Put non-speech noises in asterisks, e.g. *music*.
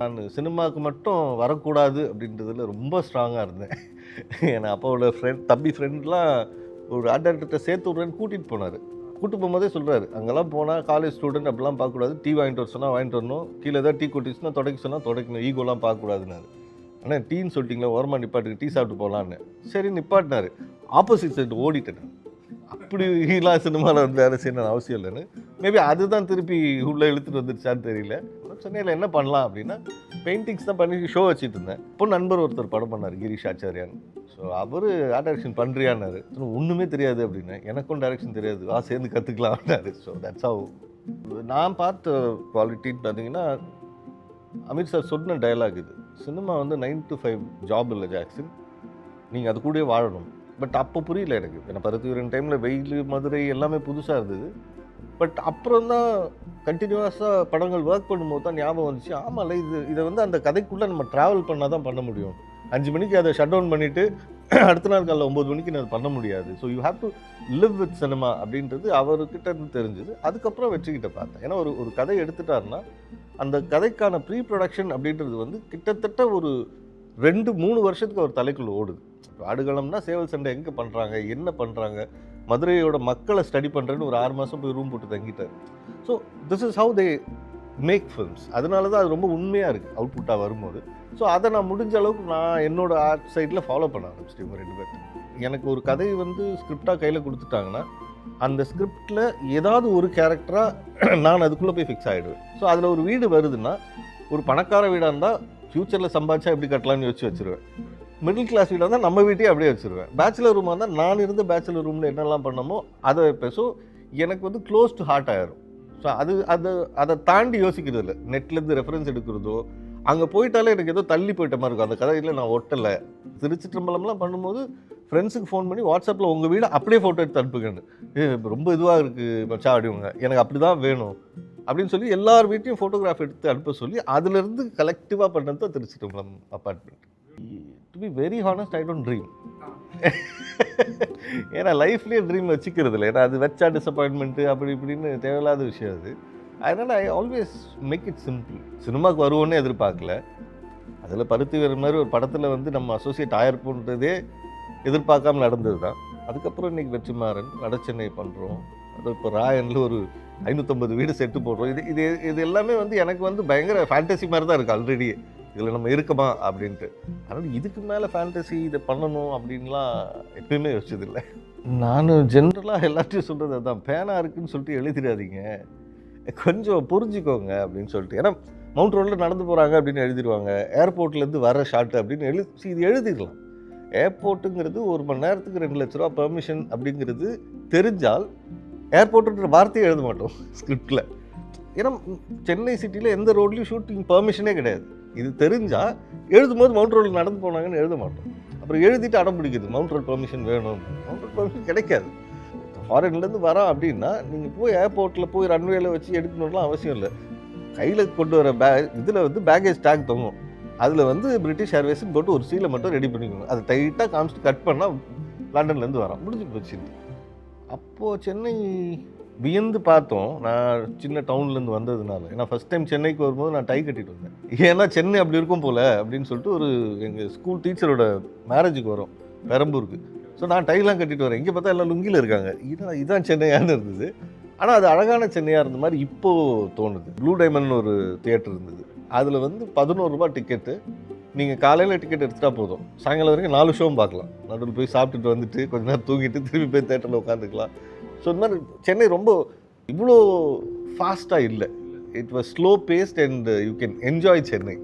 நான் சினிமாவுக்கு மட்டும் வரக்கூடாது அப்படின்றதுல ரொம்ப ஸ்ட்ராங்காக இருந்தேன். ஏன்னா அப்பாவோட ஃப்ரெண்ட் தம்பி ஃப்ரெண்ட்லாம் ஒரு ஆர்ட் சேர்த்து விட்றேன்னு கூட்டிகிட்டு போனார். கூட்டு போகும்போதே சொல்கிறாரு அங்கெல்லாம் போனால் காலேஜ் ஸ்டூடெண்ட் அப்படிலாம் பார்க்கக்கூடாது. டீ வாங்கிட்டு வர சொன்னால் வாங்கிட்டு வரணும். கீழே ஏதாவது டீ கொட்டிச்சுன்னா தொடக்க சொன்னால் தொடக்கணும். ஈகோலாம் பார்க்கக்கூடாதுன்னாரு. ஆனால் டீன்னு சொல்லிட்டீங்களா ஓரமாக நிப்பாட்டுக்கு டீ சாப்பிட்டு போகலான்னு சரி நிப்பாட்டினாரு. ஆப்போசிட் சைடு ஓடிட்டேன் அப்படி அப்படிலாம் சினிமாவில் வந்து வேலை செய்யணும்னு அவசியம் இல்லைன்னு. மேபி அதுதான் திருப்பி உள்ளே இழுத்துட்டு வந்துருச்சான்னு தெரியல. சென்னையில் என்ன பண்ணலாம் அப்படின்னா பெயிண்டிங்ஸ் தான் பண்ணி ஷோ வச்சுட்டு இருந்தேன். இப்போ நண்பர் ஒருத்தர் படம் பண்ணார் கிரீஷ் ஆச்சாரியான் ஸோ அவர் ஆர்ட் டைரக்ஷன் பண்ணுறியான்னாரு ஒன்றுமே தெரியாது அப்படின்னு. எனக்கும் டைரக்ஷன் தெரியாது. ஆ சேர்ந்து கற்றுக்கலாம்னாரு ஸோ தட்ஸ் ஹவ் நான் பார்த்த குவாலிட்டின்னு பார்த்தீங்கன்னா அமீர் சார் சொன்ன டயலாக் இது. சினிமா வந்து நைன் டு ஃபைவ் ஜாப் இல்லை ஜாக்சன் நீங்கள் அது கூடயே வாழணும். பட் அப்போ புரியல எனக்கு. ஏன்னா பருத்திவரன் டைமில் வெயில் மதுரை எல்லாமே புதுசாக இருந்தது. பட் அப்புறம் தான் கண்டினியூஸாக படங்கள் ஒர்க் பண்ணும்போது தான் ஞாபகம் வந்துச்சு. ஆமாம்ல இது இதை வந்து அந்த கதைக்குள்ளே நம்ம ட்ராவல் பண்ணால் தான் பண்ண முடியும். அஞ்சு மணிக்கு அதை ஷட் டவுன் பண்ணிவிட்டு அடுத்த நாள் காலைல ஒம்பது மணிக்கு நான் பண்ண முடியாது. So you have to live with cinema அப்படின்றது அவர்கிட்ட இருந்து தெரிஞ்சுது. அதுக்கப்புறம் வெற்றிக்கிட்ட பார்த்தேன். ஏன்னா ஒரு ஒரு கதை எடுத்துட்டாருன்னா அந்த கதைக்கான ப்ரீ ப்ரொடக்ஷன் அப்படின்றது வந்து கிட்டத்தட்ட ஒரு ரெண்டு மூணு வருஷத்துக்கு அவர் தலைக்குள்ள ஓடுது. ஆடுகளம்னா சேவல் சண்டை எங்கே பண்ணுறாங்க என்ன பண்ணுறாங்க மதுரையோட மக்களை ஸ்டடி பண்ணுறேன்னு ஒரு ஆறு மாதம் போய் ரூம் போட்டு தங்கிட்டார். So this is how they make films அதனால தான் அது ரொம்ப உண்மையாக இருக்குது அவுட்புட்டாக வரும்போது. ஸோ அதை நான் முடிஞ்ச அளவுக்கு நான் என்னோடய ஆர்ட் சைடில் ஃபாலோ பண்ண ஆரம்பிச்சிட்டேன் இவங்க ரெண்டு பேர்த்து எனக்கு ஒரு கதை வந்து ஸ்கிரிப்டாக கையில் கொடுத்துட்டாங்கன்னா அந்த ஸ்கிரிப்டில் ஏதாவது ஒரு கேரக்டராக *clears throat* நான் அதுக்குள்ளே போய் ஃபிக்ஸ் ஆகிடுவேன் ஸோ அதில் ஒரு வீடு வருதுன்னா ஒரு பணக்கார வீடாக இருந்தால் ஃப்யூச்சரில் சம்பாதிச்சா எப்படி கட்டலாம்னு யோசிச்சு வச்சுருவேன். மிடில் கிளாஸ் வீடாக இருந்தால் நம்ம வீட்டையே அப்படியே வச்சுருவேன். பேச்சுலர் ரூமாக இருந்தால் நான் இருந்த பேச்சுலர் ரூமில் என்னெல்லாம் பண்ணமோ அதை வைப்பேன் ஸோ எனக்கு வந்து க்ளோஸ் டு ஹார்ட் ஆயிரும். ஸோ அது அது அதை தாண்டி யோசிக்கிறது இல்லை. நெட்லேருந்து ரெஃபரன்ஸ் எடுக்கிறதோ அங்கே போயிட்டாலே எனக்கு ஏதோ தள்ளி போயிட்ட மாதிரி இருக்கும். அந்த கதையில் நான் ஒட்டலை. திருச்சிற்றம்பலம்லாம் பண்ணும்போது ஃப்ரெண்ட்ஸுக்கு ஃபோன் பண்ணி வாட்ஸ்அப்பில் உங்கள் வீடு அப்படியே ஃபோட்டோ எடுத்து அனுப்புங்கன்னு. ஏ ரொம்ப இதுவாக இருக்குது மச்சா அப்படிவங்க எனக்கு அப்படி தான் வேணும் அப்படின்னு சொல்லி எல்லார் வீட்டையும் ஃபோட்டோகிராஃப் எடுத்து அனுப்ப சொல்லி அதுலேருந்து கலெக்டிவாக பண்ணது தான் Thiruchitrambalam apartment to be very honest I don't dream ஏன்னா லைஃப்லேயே ட்ரீம் வச்சுக்கிறது இல்லை ஏன்னா அது வச்சா டிசப்பாயின்மெண்ட்டு அப்படி இப்படின்னு தேவையில்லாத விஷயம் அது. அதனால் I always make it simple சினிமாவுக்கு வருவோன்னே எதிர்பார்க்கல. அதில் பருத்தி வேறு மாதிரி ஒரு படத்தில் வந்து நம்ம அசோசியேட் ஆயிருப்போன்றதே எதிர்பார்க்காம நடந்தது தான். அதுக்கப்புறம் இன்றைக்கி வெற்றிமாறன் வடச்சென்னை பண்ணுறோம் அது இப்போ ராயனில் ஒரு ஐநூற்றம்பது வீடு செட்டு போடுறோம். இது இது இது எல்லாமே வந்து எனக்கு வந்து பயங்கர ஃபேண்டசி மாதிரி தான் இருக்குது ஆல்ரெடி இதில் நம்ம இருக்கமா அப்படின்ட்டு. அதனால் இதுக்கு மேலே ஃபேண்டசி இதை பண்ணணும் அப்படின்லாம் எப்பயுமே யோசிச்சதில்லை. நான் ஜென்ரலாக எல்லாத்தையும் சொல்கிறது அதுதான் பேனா இருக்குன்னு சொல்லிட்டு எழுதிடாதீங்க. கொஞ்சம் புரிஞ்சுக்கோங்க அப்படின்னு சொல்லிட்டு. ஏன்னா மவுண்ட் ரோட்டில் நடந்து போகிறாங்க அப்படின்னு எழுதிடுவாங்க. ஏர்போர்ட்லேருந்து வர ஷாட்டு அப்படின்னு எழுதி இது எழுதிடலாம். ஏர்போர்ட்டுங்கிறது ஒரு மணி நேரத்துக்கு ரெண்டு லட்ச ரூபா பெர்மிஷன் அப்படிங்கிறது தெரிஞ்சால் ஏர்போர்ட்டுன்ற வார்த்தையை எழுத மாட்டோம் ஸ்கிரிப்டில் ஏன்னா சென்னை சிட்டியில் எந்த ரோட்லேயும் ஷூட்டிங் பெர்மிஷனே கிடையாது. இது தெரிஞ்சால் எழுதும்போது மவுண்ட் ரோடில் நடந்து போனாங்கன்னு எழுத மாட்டோம். அப்புறம் எழுதிட்டு அடம் பிடிக்குது மவுண்ட் ரோட் பெர்மிஷன் வேணும். மவுண்ட் ரோட் பெர்மிஷன் கிடைக்காது. ஃபாரின்லேருந்து வரோம் அப்படின்னா நீங்கள் போய் ஏர்போர்ட்டில் போய் ரன்வேல வச்சு எடுக்கணும்லாம் அவசியம் இல்லை. கையில் கொண்டு வர பே இதில் வந்து பேகேஜ் டேக் தொங்கும். அதில் வந்து பிரிட்டிஷ் ஏர்வேஸ்ன்னு போட்டு ஒரு சீலை மட்டும் ரெடி பண்ணிக்கணும். அதை டைட்டாக காமிச்சிட்டு கட் பண்ணால் லண்டன்லேருந்து வரோம் முடிஞ்சு போச்சு. அப்போது சென்னை வியந்து பார்த்தோம். நான் சின்ன டவுன்லேருந்து வந்ததுனால. ஏன்னா ஃபஸ்ட் டைம் சென்னைக்கு வரும்போது நான் டை கட்டிட்டு வந்தேன். ஏன்னா சென்னை அப்படி இருக்கும் போல் அப்படின்னு சொல்லிட்டு ஒரு எங்கள் ஸ்கூல் டீச்சரோட மேரேஜுக்கு வரோம். பெரம்பூருக்கு. ஸோ நான் டைலாம் கட்டிட்டு வரேன். இங்கே பார்த்தா எல்லாம் லுங்கியில் இருக்காங்க. இதான் இதுதான் சென்னையான்னு இருந்தது. ஆனால் அது அழகான சென்னையாக இருந்த மாதிரி இப்போது தோணுது. ப்ளூ டைமண்ட் ஒரு தியேட்டர் இருந்தது. அதில் வந்து பதினோரு டிக்கெட்டு நீங்கள் காலையில் டிக்கெட் எடுத்துட்டா போதும். சாயங்காலம் வரைக்கும் நாலு ஷோவும் பார்க்கலாம். நடுவில் போய் சாப்பிட்டுட்டு வந்துட்டு கொஞ்ச நேரம் தூங்கிட்டு திரும்பி போய் தேட்டரில் உட்காந்துக்கலாம் ஸோ இந்த மாதிரி சென்னை ரொம்ப இவ்வளோ ஃபாஸ்ட்டாக இல்லை. It was slow paced and you can enjoy Chennai